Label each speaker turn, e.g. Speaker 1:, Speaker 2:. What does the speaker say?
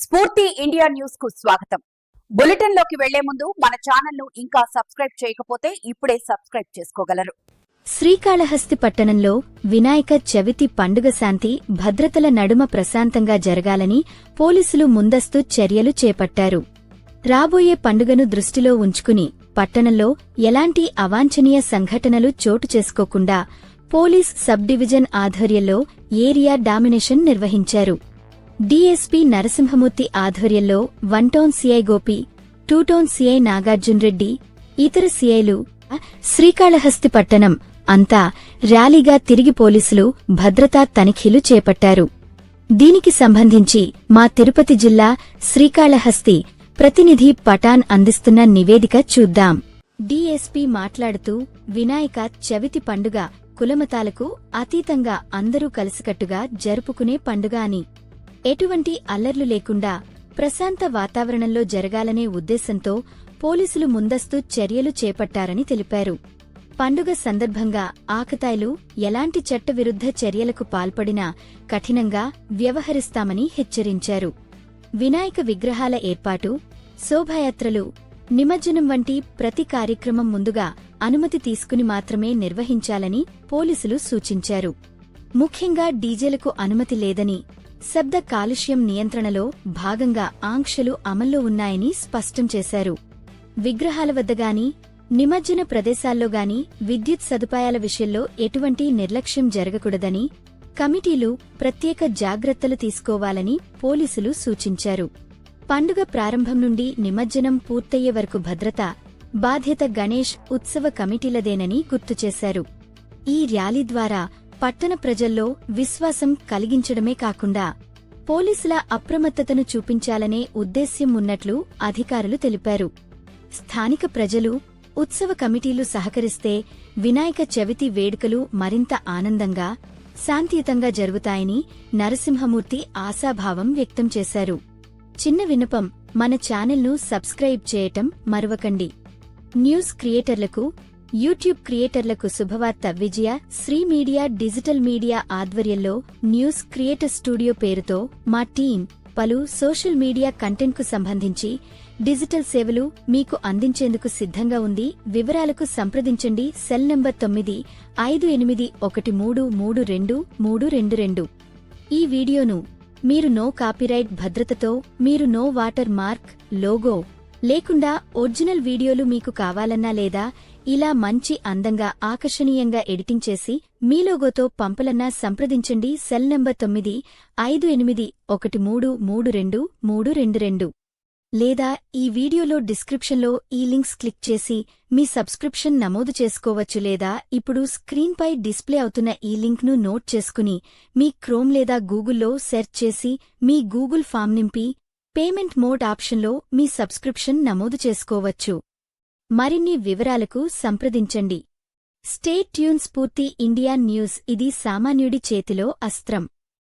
Speaker 1: స్ఫూర్తి ఇండియా న్యూస్కు స్వాగతం. బులెటిన్లోకి వెళ్ళే ముందు మన ఛానల్ను ఇంకా సబ్స్క్రైబ్ చేయకపోతే ఇప్పుడే సబ్స్క్రైబ్ చేసుకోగలరు.
Speaker 2: శ్రీకాళహస్తి పట్టణంలో వినాయక చవితి పండుగ శాంతి భద్రతల నడుమ ప్రశాంతంగా జరగాలని పోలీసులు ముందస్తు చర్యలు చేపట్టారు. రాబోయే పండుగను దృష్టిలో ఉంచుకుని పట్టణంలో ఎలాంటి అవాంఛనీయ సంఘటనలు చోటు చేసుకోకుండా పోలీస్ సబ్ డివిజన్ ఆధ్వర్యంలో ఏరియా డామినేషన్ నిర్వహించారు. డీఎస్పీ నరసింహమూర్తి ఆధ్వర్యంలో one town CI Gopi two town CI Nagarjun Reddy ఇతర సీఐలు శ్రీకాళహస్తి పట్టణం అంతా ర్యాలీగా తిరిగి పోలీసులు భద్రతా తనిఖీలు చేపట్టారు. దీనికి సంబంధించి మా తిరుపతి జిల్లా శ్రీకాళహస్తి ప్రతినిధి పటాన్ అందిస్తున్న నివేదిక చూద్దాం. డీఎస్పీ మాట్లాడుతూ వినాయక చవితి పండుగ కులమతాలకు అతీతంగా అందరూ కలిసికట్టుగా జరుపుకునే పండుగ అని ఎటువంటి అల్లర్లు లేకుండా ప్రశాంత వాతావరణంలో జరగాలనే ఉద్దేశంతో పోలీసులు ముందస్తు చర్యలు చేపట్టారని తెలిపారు. పండుగ సందర్భంగా ఆకతాయిలు ఎలాంటి చట్టవిరుద్ధ చర్యలకు పాల్పడినా కఠినంగా వ్యవహరిస్తామని హెచ్చరించారు. వినాయక విగ్రహాల ఏర్పాటు శోభాయాత్రలు నిమజ్జనం వంటి ప్రతి కార్యక్రమం ముందుగా అనుమతి తీసుకుని మాత్రమే నిర్వహించాలని పోలీసులు సూచించారు. ముఖ్యంగా డీజేలకు అనుమతి లేదని శబ్ద కాలుష్యం నియంత్రణలో భాగంగా ఆంక్షలు అమల్లో ఉన్నాయని స్పష్టం చేశారు. విగ్రహాల వద్దగాని నిమజ్జన ప్రదేశాల్లోగాని విద్యుత్ సదుపాయాల విషయంలో ఎటువంటి నిర్లక్ష్యం జరగకూడదని కమిటీలు ప్రత్యేక జాగ్రత్తలు తీసుకోవాలని పోలీసులు సూచించారు. పండుగ ప్రారంభం నుండి నిమజ్జనం పూర్తయ్యే వరకు భద్రత బాధ్యత గణేష్ ఉత్సవ కమిటీలదేనని గుర్తుచేశారు ఈ ర్యాలీ ద్వారా పట్టణ ప్రజల్లో విశ్వాసం కలిగించడమే కాకుండా పోలీసుల అప్రమత్తతను చూపించాలనే ఉద్దేశ్యం ఉన్నట్లు అధికారులు తెలిపారు. స్థానిక ప్రజలు ఉత్సవ కమిటీలు సహకరిస్తే వినాయక చవితి వేడుకలు మరింత ఆనందంగా శాంతియుతంగా జరుగుతాయని నరసింహమూర్తి ఆశాభావం వ్యక్తం చేశారు. చిన్న వినపం మన ఛానల్ను సబ్స్క్రైబ్ చేయటం మరవకండి. న్యూస్ క్రియేటర్లకు యూట్యూబ్ క్రియేటర్లకు శుభవార్త Vijaya Sri media digital media ఆధ్వర్యంలో న్యూస్ క్రియేటర్ స్టూడియో పేరుతో మా టీం పలు సోషల్ మీడియా కంటెంట్కు సంబంధించి డిజిటల్ సేవలు మీకు అందించేందుకు సిద్ధంగా ఉంది. వివరాలకు సంప్రదించండి. సెల్ నంబర్ తొమ్మిది ఐదు ఎనిమిది ఒకటి మూడు మూడు రెండు మూడు రెండు రెండు. ఈ వీడియోను మీరు నో కాపీరైట్ భద్రతతో మీరు నో వాటర్ మార్క్ లోగో లేకుండా ఒరిజినల్ వీడియోలు మీకు కావాలన్నా లేదా ఇలా మంచి అందంగా ఆకర్షణీయంగా ఎడిటింగ్ చేసి మీ లోగోతో పంపలన్నా సంప్రదించండి. సెల్ నంబర్ తొమ్మిది ఐదు ఎనిమిది ఒకటి మూడు మూడు రెండు మూడు రెండు రెండు. లేదా ఈ వీడియోలో డిస్క్రిప్షన్లో ఈ లింక్స్ క్లిక్ చేసి మీ సబ్స్క్రిప్షన్ నమోదు చేసుకోవచ్చు లేదా ఇప్పుడు స్క్రీన్పై డిస్ప్లే అవుతున్న ఈ లింక్ను నోట్ చేసుకుని మీ క్రోమ్ లేదా గూగుల్లో సెర్చ్ చేసి మీ గూగుల్ ఫామ్ నింపి పేమెంట్ మోడ్ ఆప్షన్లో మీ సబ్స్క్రిప్షన్ నమోదు చేసుకోవచ్చు. మరిన్ని వివరాలకు సంప్రదించండి. Stay tuned Spoorthi India news ఇది సామాన్యుడి చేతిలో అస్త్రం.